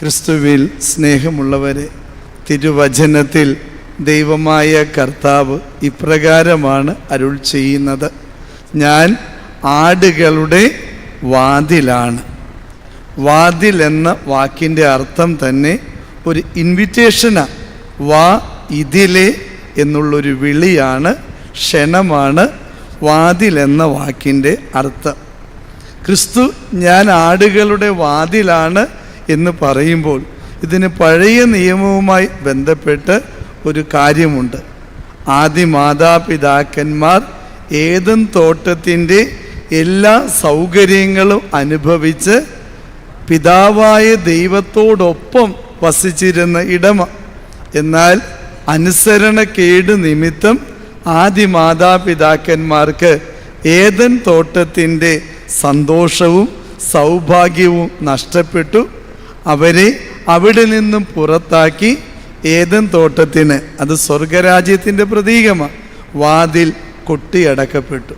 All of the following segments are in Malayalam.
ക്രിസ്തുവിൽ സ്നേഹമുള്ളവരെ തിരുവചനത്തിൽ ദൈവമായ കർത്താവ് ഇപ്രകാരമാണ് അരുൾ ചെയ്യുന്നത്. ഞാൻ ആടുകളുടെ വാതിലാണ്. വാതിൽ എന്ന വാക്കിന്റെ അർത്ഥം തന്നെ ഒരു ഇൻവിറ്റേഷനാണ് വാ ഇതിലെ എന്നുള്ളൊരു വിളിയാണ് ക്ഷണമാണ് വാതിൽ എന്ന വാക്കിന്റെ അർത്ഥം. ക്രിസ്തു ഞാൻ ആടുകളുടെ വാതിലാണ് എന്ന് പറയുമ്പോൾ ഇതിന് പഴയ നിയമവുമായി ബന്ധപ്പെട്ട് ഒരു കാര്യമുണ്ട്. ആദ്യ മാതാപിതാക്കന്മാർ ഏതും തോട്ടത്തിന്റെ എല്ലാ സൗകര്യങ്ങളും അനുഭവിച്ച് പിതാവായ ദൈവത്തോടൊപ്പം വസിച്ചിരുന്ന ഇടമ. എന്നാൽ അനുസരണക്കേട് നിമിത്തം ആദ്യ മാതാപിതാക്കന്മാർക്ക് ഏതൻ തോട്ടത്തിന്റെ സന്തോഷവും സൗഭാഗ്യവും നഷ്ടപ്പെട്ടു. അവരെ അവിടെ നിന്നും പുറത്താക്കി ഏതൻ തോട്ടത്തിന്. അത് സ്വർഗരാജ്യത്തിന്റെ പ്രതീകമാണ് വാതിൽ കൊട്ടിയടക്കപ്പെട്ടു.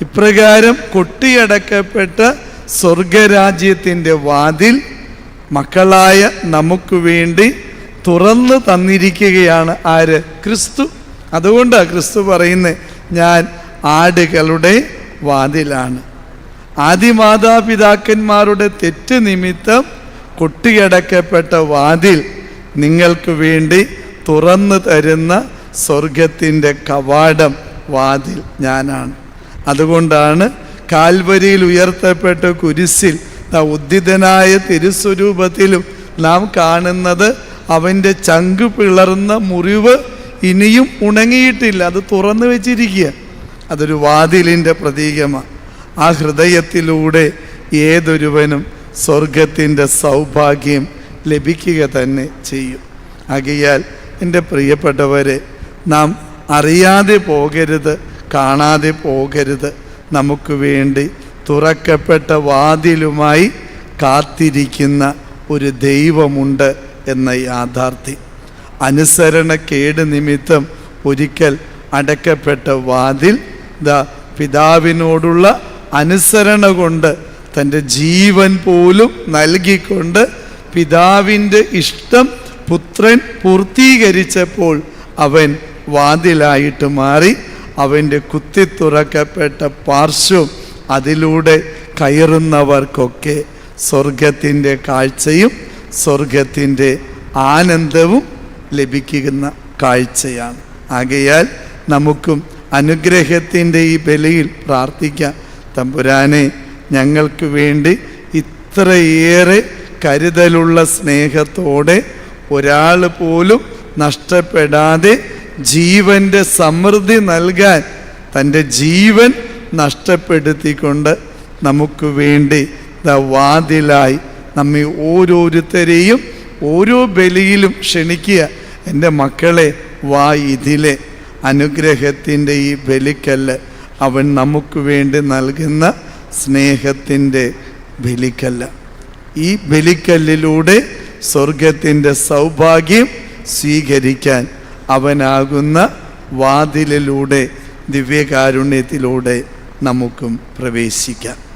ഇപ്രകാരം കൊട്ടിയടക്കപ്പെട്ട സ്വർഗരാജ്യത്തിന്റെ വാതിൽ മക്കളായ നമുക്ക് വേണ്ടി തുറന്നു തന്നിരിക്കുകയാണ് ആര്? ക്രിസ്തു. അതുകൊണ്ടാണ് ക്രിസ്തു പറയുന്നത് ഞാൻ ആടുകളുടെ വാതിലാണ്. ആദിമാതാപിതാക്കന്മാരുടെ തെറ്റ് നിമിത്തം കൊട്ടിയടക്കപ്പെട്ട വാതിൽ നിങ്ങൾക്ക് വേണ്ടി തുറന്നു തരുന്ന സ്വർഗത്തിന്റെ കവാടം വാതിൽ ഞാനാണ്. അതുകൊണ്ടാണ് കാൽവരിയിൽ ഉയർത്തപ്പെട്ട കുരിശിൽ ഉദ്ധിതനായ തിരുസ്വരൂപത്തിലും നാം കാണുന്നത് അവന്റെ ചങ്ക് പിളർന്ന മുറിവ് ഇനിയും ഉണങ്ങിയിട്ടില്ല. അത് തുറന്നു വെച്ചിരിക്കുക. അതൊരു വാതിലിന്റെ പ്രതീകമാണ് ആ ഹൃദയത്തിലൂടെ ഏതൊരുവനും സ്വർഗത്തിന്റെ സൗഭാഗ്യം ലഭിക്കുക തന്നെ ചെയ്യും. ആകിയാൽ എന്റെ പ്രിയപ്പെട്ടവരെ നാം അറിയാതെ പോകരുത് കാണാതെ പോകരുത്. നമുക്ക് വേണ്ടി തുറക്കപ്പെട്ട വാതിലുമായി കാത്തിരിക്കുന്ന ഒരു ദൈവമുണ്ട് എന്ന യാഥാർത്ഥ്യം. അനുസരണക്കേട് നിമിത്തം ഒരിക്കൽ അടക്കപ്പെട്ട വാതിൽ ദാ പിതാവിനോടുള്ള അനുസരണ കൊണ്ട് തന്റെ ജീവൻ പോലും നൽകിക്കൊണ്ട് പിതാവിന്റെ ഇഷ്ടം പുത്രൻ പൂർത്തീകരിച്ചപ്പോൾ അവൻ വാതിലായിട്ട് മാറി അവന്റെ കുത്തി തുറക്കപ്പെട്ട പാർശ്വം അതിലൂടെ കയറുന്നവർക്കൊക്കെ സ്വർഗത്തിന്റെ കാഴ്ചയും സ്വർഗത്തിന്റെ ആനന്ദവും ലഭിക്കുന്ന കാഴ്ചയാണ്. ആകയാൽ നമുക്കും അനുഗ്രഹത്തിന്റെ ഈ ബലിയിൽ പ്രാർത്ഥിക്കാം. തമ്പുരാനെ ഞങ്ങൾക്ക് വേണ്ടി ഇത്രയേറെ കരുതലുള്ള സ്നേഹത്തോടെ ഒരാൾ പോലും നഷ്ടപ്പെടാതെ ജീവന്റെ സമൃദ്ധി നൽകാൻ തന്റെ ജീവൻ നഷ്ടപ്പെടുത്തിക്കൊണ്ട് നമുക്ക് വേണ്ടി ദ വാതിലായി നമ്മെ ഓരോരുത്തരെയും ഓരോ ബലിയിലും ക്ഷണിക്കുക. എന്റെ മക്കളെ വാ ഇതിലെ അനുഗ്രഹത്തിന്റെ ഈ ബലിക്കല്ല്. അവൻ നമുക്ക് വേണ്ടി നൽകുന്ന സ്നേഹത്തിന്റെ ബലിക്കല്ല. ഈ ബലിക്കല്ലിലൂടെ സ്വർഗത്തിന്റെ സൗഭാഗ്യം സ്വീകരിക്കാൻ അവനാകുന്ന വാതിലിലൂടെ ദിവ്യകാരുണ്യത്തിലൂടെ നമുക്കും പ്രവേശിക്കാം.